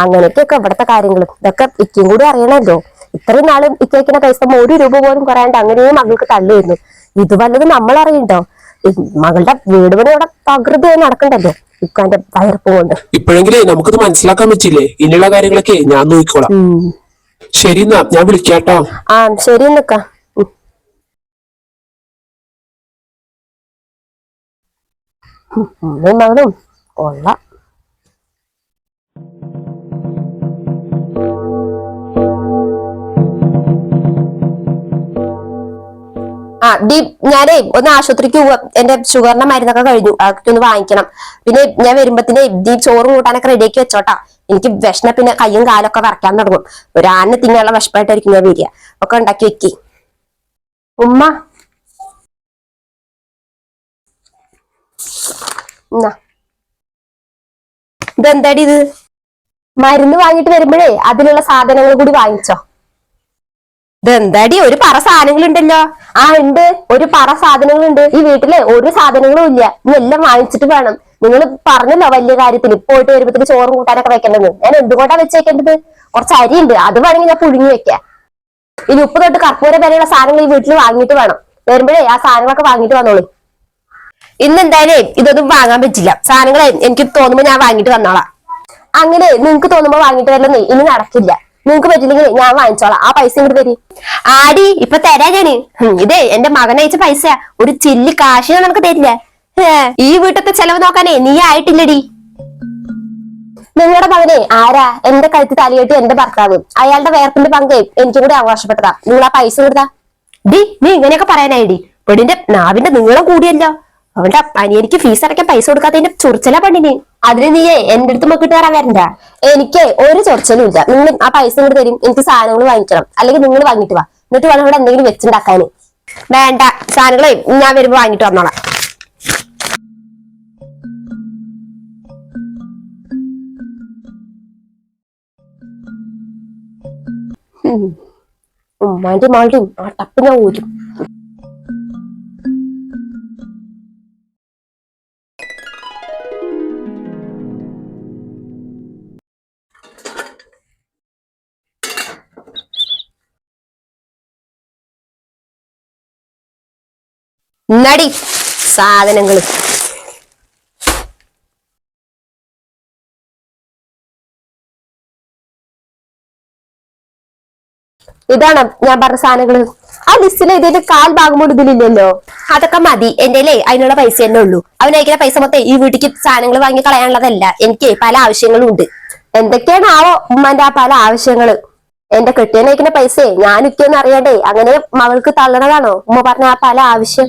അങ്ങനെയൊക്കെയൊക്കെ ഇവിടുത്തെ കാര്യങ്ങളും ഇതൊക്കെ ഇക്കും കൂടി അറിയണല്ലോ ഇത്രയും നാളും ഇക്കയ്ക്കുന്ന പൈസ ഒരു രൂപ പോലും കുറയാണ്ട് അങ്ങനെയും മകൾക്ക് തള്ളിയിരുന്നു ഇത് വല്ലതും നമ്മൾ അറിയണ്ടോ മകളുടെ വീട് പണി അവിടെ തകൃതിയായി നടക്കണ്ടല്ലോ ഇക്കാന്റെ വയർപ്പ് കൊണ്ട് ഇപ്പോഴെങ്കിലേ നമുക്കിത് മനസ്സിലാക്കാൻ പറ്റില്ലേ ഇനിയുള്ള കാര്യങ്ങളൊക്കെ ഞാൻ നോക്കിക്കോളാം. ശരി എന്നാ ഞാൻ വിളിക്കാട്ടോ ആ ശരി നിക്ക ഉം. ഉം, ഉമ്മയും മകളും കൊള്ളാം ആ ദീ ഞാനേ ഒന്ന് ആശുപത്രിക്ക് പോവാ. എന്റെ ഷുഗറിന്റെ മരുന്നൊക്കെ കഴിഞ്ഞു. അതൊക്കെ ഒന്ന് വാങ്ങിക്കണം. പിന്നെ ഞാൻ വരുമ്പത്തിന് ദീപ് ചോറും കൂട്ടാനൊക്കെ റെഡിയാക്കി വെച്ചോട്ടാ. എനിക്ക് വിഷമ പിന്നെ കയ്യും കാലൊക്കെ വറക്കാൻ തുടങ്ങും. ഒരു ആന തിങ്ങാനുള്ള വിഷമായിട്ടായിരിക്കും ഞാൻ വരിക. ഒക്കെ ഉണ്ടാക്കി വെക്കി. ഉമ്മ. ഇതെന്താടി ഇത്? മരുന്ന് വാങ്ങിട്ട് വരുമ്പോഴേ അതിലുള്ള സാധനങ്ങൾ കൂടി വാങ്ങിച്ചോ? ഇതെന്താടി? ഒരു പറ സാധനങ്ങൾ ഉണ്ടല്ലോ ആ ഉണ്ട്. ഒരു പറ സാധനങ്ങൾ ഉണ്ട് ഈ വീട്ടിൽ ഒരു സാധനങ്ങളും ഇല്ല. നീ എല്ലാം വാങ്ങിച്ചിട്ട് വേണം. നിങ്ങൾ പറഞ്ഞല്ലോ വലിയ കാര്യത്തിന്. പോയിട്ട് വരുമ്പത്തിന് ചോറും കൂട്ടാനൊക്കെ വെക്കണമെന്ന് ഞാൻ എന്തുകൊണ്ടാ വെച്ചേക്കേണ്ടത്? കുറച്ച് അരി ഉണ്ട് അത് വേണമെങ്കിൽ ഞാൻ പുഴുങ്ങി വെക്കാം. ഇനി ഉപ്പ് തൊട്ട് കർപ്പൂരം വരെയുള്ള സാധനങ്ങൾ ഈ വീട്ടിൽ വാങ്ങിയിട്ട് വേണം. വരുമ്പോഴേ ആ സാധനങ്ങളൊക്കെ വാങ്ങിയിട്ട് വന്നോളൂ. ഇന്ന് എന്തായാലും ഇതൊന്നും വാങ്ങാൻ പറ്റില്ല. സാധനങ്ങൾ എനിക്ക് തോന്നുമ്പോ ഞാൻ വാങ്ങിയിട്ട് വന്നോളാം. അങ്ങനെ നിങ്ങക്ക് തോന്നുമ്പോ വാങ്ങിയിട്ട് വരലൊന്നും ഇനി നടക്കില്ല. നിങ്ങക്ക് പറ്റില്ലെങ്കിൽ ഞാൻ വാങ്ങിച്ചോളാം. ആ പൈസ ഇങ്ങോട്ട് തരി. ആടി ഇപ്പൊ തരാ ഞാൻ. ഇതേ എന്റെ മകൻ അയച്ച പൈസയാ. ഒരു ചില്ലി കാശ് നമുക്ക് തരില്ല. ഈ വീട്ടത്തെ ചെലവ് നോക്കാനേ നീ ആയിട്ടില്ലടി. നിങ്ങളുടെ മകനെ ആരാ? എന്റെ കഴുത്ത് തലയിട്ട് എന്റെ ഭർത്താവ്. അയാളുടെ വേർപ്പിന്റെ പങ്കേ എനിക്കും കൂടി അവകാശപ്പെട്ടതാ നിങ്ങൾ ആ പൈസ കൊടുത്താ ഡി നീ ഇങ്ങനെയൊക്കെ പറയാനായിടി. പെടിന്റെ നാവിന്റെ നീളം കൂടിയല്ലോ. അവന്റെ എനിക്ക് ഫീസ് അടയ്ക്കാൻ പൈസ കൊടുക്കാത്തതിന്റെ ചൊറിച്ചല പണിന് അതിന് നീ എന്റെ അടുത്ത് മക്കിട്ട് കയറാൻ വരണ്ട. എനിക്ക് ഒരു ചൊറിച്ചലും ഇല്ല. നിങ്ങൾ ആ പൈസ ഇങ്ങോട്ട് തരും. എനിക്ക് സാധനങ്ങൾ വാങ്ങിക്കണം. അല്ലെങ്കിൽ നിങ്ങൾ വാങ്ങിട്ട് വാ. എന്നിട്ട് വേണം ഇവിടെ എന്തെങ്കിലും വെച്ചുണ്ടാക്കാൻ. വേണ്ട. സാധനങ്ങളെ ഞാൻ വരുമ്പോ വാങ്ങിട്ട് വന്നോളാം. ഉമ്മാന്റെ മാളുടെയും ആ ടപ്പ് ഞാൻ ഊരും. നടി സാധനങ്ങൾ ഇതാണ് ഞാൻ പറഞ്ഞ സാധനങ്ങൾ. ആ ലിസ്റ്റിൽ ഇതിന്റെ കാൽ ഭാഗം കൊണ്ട് ഇതിലില്ലല്ലോ. അതൊക്കെ മതി. എന്റെ അതിനുള്ള പൈസ തന്നെ ഉള്ളൂ. അയക്കുന്ന പൈസ മൊത്തം ഈ വീട്ടിക്ക് സാധനങ്ങൾ വാങ്ങി കളയാനുള്ളതല്ല. എനിക്ക് പല ആവശ്യങ്ങളും ഉണ്ട്. എന്തൊക്കെയാണ് ആവോ ഉമ്മാന്റെ ആ പല ആവശ്യങ്ങൾ. എന്റെ കെട്ടിയനയക്കുന്ന പൈസയെ ഞാൻ ഇക്കൊന്നും അറിയണ്ടേ അങ്ങനെ മകൾക്ക് തള്ളണതാണോ? ഉമ്മ പറഞ്ഞ ആ പല ആവശ്യം.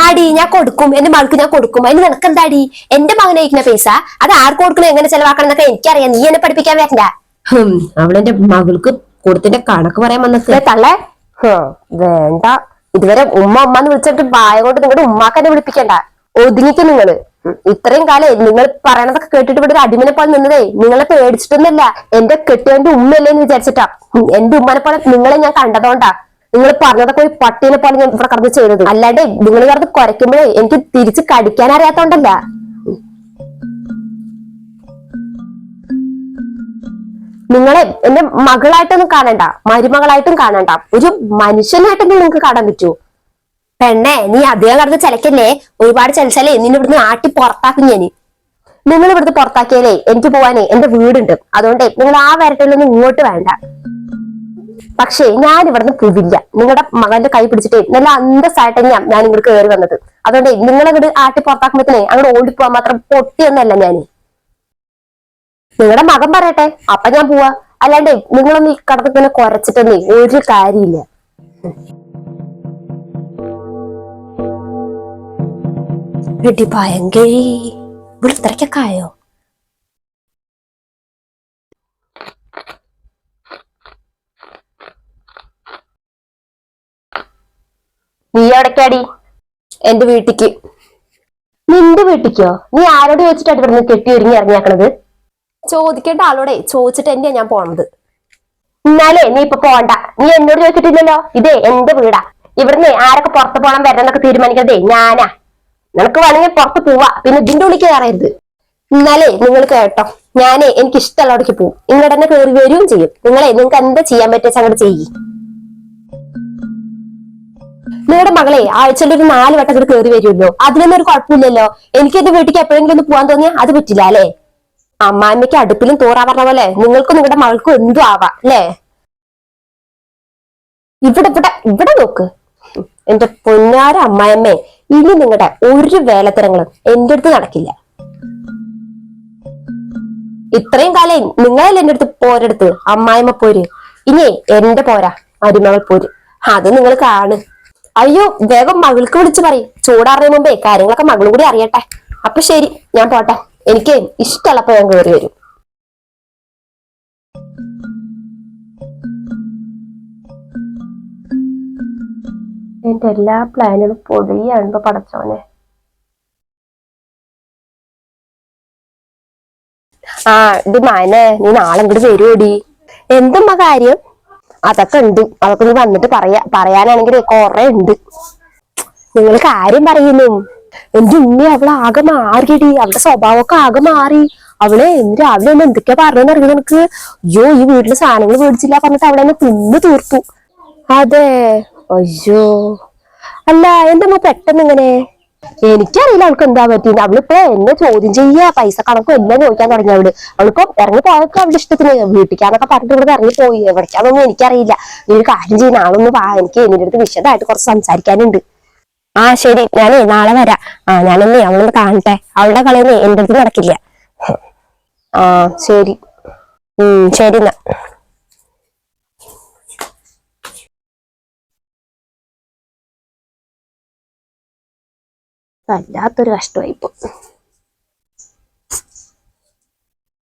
ആടി ഞാൻ കൊടുക്കും. എന്റെ മകൾക്ക് ഞാൻ കൊടുക്കും. അതിന് നിനക്ക് എന്താടി എന്റെ മകൻ അയക്കുന്ന പൈസ അത് ആർക്ക് കൊടുക്കണം? എങ്ങനെ ചെലവാക്കണം എന്നൊക്കെ എനിക്കറിയാം. നീ എന്നെ പഠിപ്പിക്കാൻ വരണ്ട. അവളെന്റെ മകൾക്ക് കൊടുത്തിന്റെ കണക്ക് പറയാൻ വന്നത്. തള്ളേ. വേണ്ട. ഇതുവരെ ഉമ്മ ഉമ്മ എന്ന് വിളിച്ചിട്ട് വായ കൊണ്ട് നിങ്ങളുടെ ഉമ്മാക്ക് എന്നെ വിളിപ്പിക്കണ്ട. ഒതുങ്ങിക്ക് നിങ്ങൾ. ഇത്രയും കാലം നിങ്ങൾ പറയണതൊക്കെ കേട്ടിട്ട് ഇവിടെ ഒരു അടിമനെ പോലെ നിന്നതേ. നിങ്ങളെ പേടിച്ചിട്ടൊന്നുമില്ല. എന്റെ കെട്ടിയവന്റെ ഉമ്മയല്ലേന്ന് വിചാരിച്ചിട്ടാ. എന്റെ ഉമ്മനെ പോലെ നിങ്ങളെ ഞാൻ കണ്ടതുകൊണ്ടാ. നിങ്ങൾ പറഞ്ഞതൊക്കെ ഒരു പട്ടീനെ പോലെ ഞാൻ ഇവിടെ കടന്ന് ചെയ്തത് അല്ലാണ്ട് നിങ്ങൾ കടന്ന് കുരയ്ക്കുമ്പോഴേ എനിക്ക് തിരിച്ച് കടിക്കാൻ അറിയാത്തോണ്ടല്ല. നിങ്ങളെ എന്റെ മകളായിട്ടൊന്നും കാണണ്ട മരുമകളായിട്ടും കാണണ്ട. ഒരു മനുഷ്യനായിട്ടെങ്കിലും നിങ്ങൾക്ക് കാണാൻ പറ്റൂ. പെണ്ണേ നീ അധികം കടന്ന് ചിലക്കല്ലേ ഒരുപാട് ചലിച്ചാലേ നിന്നെ ഇവിടുന്ന് ആട്ടി പുറത്താക്കും ഞാൻ നിങ്ങൾ ഇവിടുന്ന് പുറത്താക്കിയാലേ എനിക്ക് പോവാനേ. എന്റെ വീടുണ്ട്. അതുകൊണ്ട് നിങ്ങൾ ആ വരട്ടിലൊന്നും ഇങ്ങോട്ട് വേണ്ട. പക്ഷേ ഞാൻ ഇവിടുന്ന് പോവില്ല. നിങ്ങളുടെ മകന്റെ കൈ പിടിച്ചിട്ടേ നല്ല അന്തസ്സായിട്ട് ഞാൻ ഞാൻ ഇങ്ങോട്ട് കയറി വന്നത്. അതുകൊണ്ട് നിങ്ങൾ അങ്ങോട്ട് ആട്ടി പുറത്താക്കുമ്പോഴത്തേ അങ്ങോട്ട് ഓടിപ്പോവാൻ മാത്രം പൊട്ടിയൊന്നല്ല ഞാൻ നിങ്ങളുടെ മകൻ പറയട്ടെ അപ്പൊ ഞാൻ പോവാ. അല്ലാണ്ട് നിങ്ങളൊന്നും ഈ കടന്ന് ഇങ്ങനെ കുറച്ചിട്ടൊന്നേ ഒരു കാര്യമില്ല. ഭയങ്കരി ഇവിടെ ആയോ? നീ എവിടേക്കാടി? എന്റെ വീട്ടിക്ക്. നിന്റെ വീട്ടിക്കോ? നീ ആരോട് ചോദിച്ചിട്ടാണ് ഇവിടുന്ന് കെട്ടി ഒരുങ്ങി ഇറങ്ങിയാക്കണത്? ചോദിക്കേണ്ട ആളോടെ ചോദിച്ചിട്ട് തന്നെയാ ഞാൻ പോണത്. എന്നാലേ നീ ഇപ്പൊ പോണ്ട. നീ എന്നോട് ചോദിച്ചിട്ടില്ലല്ലോ? ഇതേ എന്റെ വീടാ. ഇവിടുന്ന് ആരൊക്കെ പുറത്ത് പോകണം വരണമെന്നൊക്കെ തീരുമാനിക്കുന്നതേ ഞാനാ. നിനക്ക് വേണമെങ്കിൽ പുറത്ത് പോവാ. പിന്നെ ഇതിന്റെ ഉള്ളിൽ കയറരുത്. എന്നാലേ നിങ്ങൾ കേട്ടോ ഞാനേ എനിക്ക് ഇഷ്ടമുള്ളവിടേക്ക് പോവും. നിങ്ങളുടെ തന്നെ കയറി വരികയും ചെയ്യും. നിങ്ങളെ നിങ്ങൾക്ക് എന്താ ചെയ്യാൻ പറ്റിയ അങ്ങോട്ട് ചെയ്യും. നിങ്ങളുടെ മകളെ ആഴ്ചയിൽ ഒരു നാല് വട്ടം കൂടി കയറി വരുമല്ലോ. അതിലൊന്നും ഒരു കുഴപ്പമില്ലല്ലോ. എനിക്ക് എന്റെ വീട്ടിലേക്ക് എപ്പോഴെങ്കിലും ഒന്ന് പോകാൻ തോന്നിയാൽ അത് പറ്റില്ല അല്ലേ? അമ്മാമ്മയ്ക്ക് അടുപ്പിലും തോറാ പറഞ്ഞ പോലെ നിങ്ങൾക്കും നിങ്ങളുടെ മകൾക്കും എന്തും ആവാം അല്ലേ? ഇവിടെ ഇവിടെ ഇവിടെ നോക്ക്. എന്റെ പൊന്നാര അമ്മായമ്മ ഇനി നിങ്ങളുടെ ഒരു വേലത്തരങ്ങളും എന്റെ അടുത്ത് നടക്കില്ല. ഇത്രയും കാലം നിങ്ങളല്ലേ എന്റെ അടുത്ത് പോരെടുത്ത്? അമ്മായിമ്മ പോര്. ഇനി എന്റെ പോരാ മരുമകൾ പോര്. അത് നിങ്ങൾ കാണ്. അയ്യോ വേഗം മകൾക്ക് വിളിച്ചു പറയും. ചൂടാറിയ മുമ്പേ കാര്യങ്ങളൊക്കെ മകളും കൂടി അറിയട്ടെ. അപ്പൊ ശരി ഞാൻ പോട്ടെ. എനിക്ക് ഇഷ്ടമുള്ളപ്പോ ഞാൻ കയറി വരും. എന്റെ എല്ലാ പ്ലാനുകളും പൊടിയാണോ പടച്ചോനെ. ആ ഇത് മാനെ നീ നാളെ ഇങ്ങോട്ട് വരുമോടി എന്തുമ്മ കാര്യം? അതൊക്കെ ഉണ്ട്. അതൊക്കെ നീ വന്നിട്ട് പറയാ പറയാനാണെങ്കിൽ കൊറേ ഉണ്ട്. നിങ്ങൾ കാര്യം പറയുന്നു. എന്റെ ഉമ്മി അവൾ ആകെ മാറിയടി. അവളുടെ സ്വഭാവമൊക്കെ ആകെ മാറി. അവളെ ഇന്ന് രാവിലെ ഒന്ന് എന്തൊക്കെയാ പറഞ്ഞെന്ന് അറിയാം അയ്യോ ഈ വീട്ടിലെ സാധനങ്ങൾ മേടിച്ചില്ല പറഞ്ഞിട്ട് അവളെ എന്നെ തിന്നു തീർത്തു. അതെ. അയ്യോ. അല്ല എന്തമ്മ പെട്ടെന്ന് ഇങ്ങനെ എനിക്കറിയില്ല അവൾക്ക് എന്താ പറ്റിയത് അവളിപ്പോ എന്നെ ചോദ്യം ചെയ്യാ പൈസ കണക്കും എല്ലാം ചോദിക്കാൻ തുടങ്ങി അവൾ. അവളിപ്പോ ഇറങ്ങി പോയപ്പോ അവളുടെ ഇഷ്ടത്തിന്. വീട്ടിക്കാന്നൊക്കെ പറഞ്ഞിട്ട് ഇവിടെ ഇറങ്ങി പോയി. എവിടേക്കാന്നൊന്നും എനിക്കറിയില്ല. നീ ഒരു കാര്യം ചെയ്യുന്ന ആളൊന്ന് വാ. എനിക്ക് എന്റെ അടുത്ത് വിശദമായിട്ട് കുറച്ച് സംസാരിക്കാനുണ്ട്. ആ ശരി. ഞാനേ നാളെ വരാം. ആ ഞാനൊന്നേ അവളൊന്ന് കാണട്ടെ. അവളുടെ കളിയൊന്നും എന്റെ അടുത്ത് നടക്കില്ല. ആ ശരി. ഉം ശരി എന്നാ. വല്ലാത്തൊരു കഷ്ടമായിപ്പോ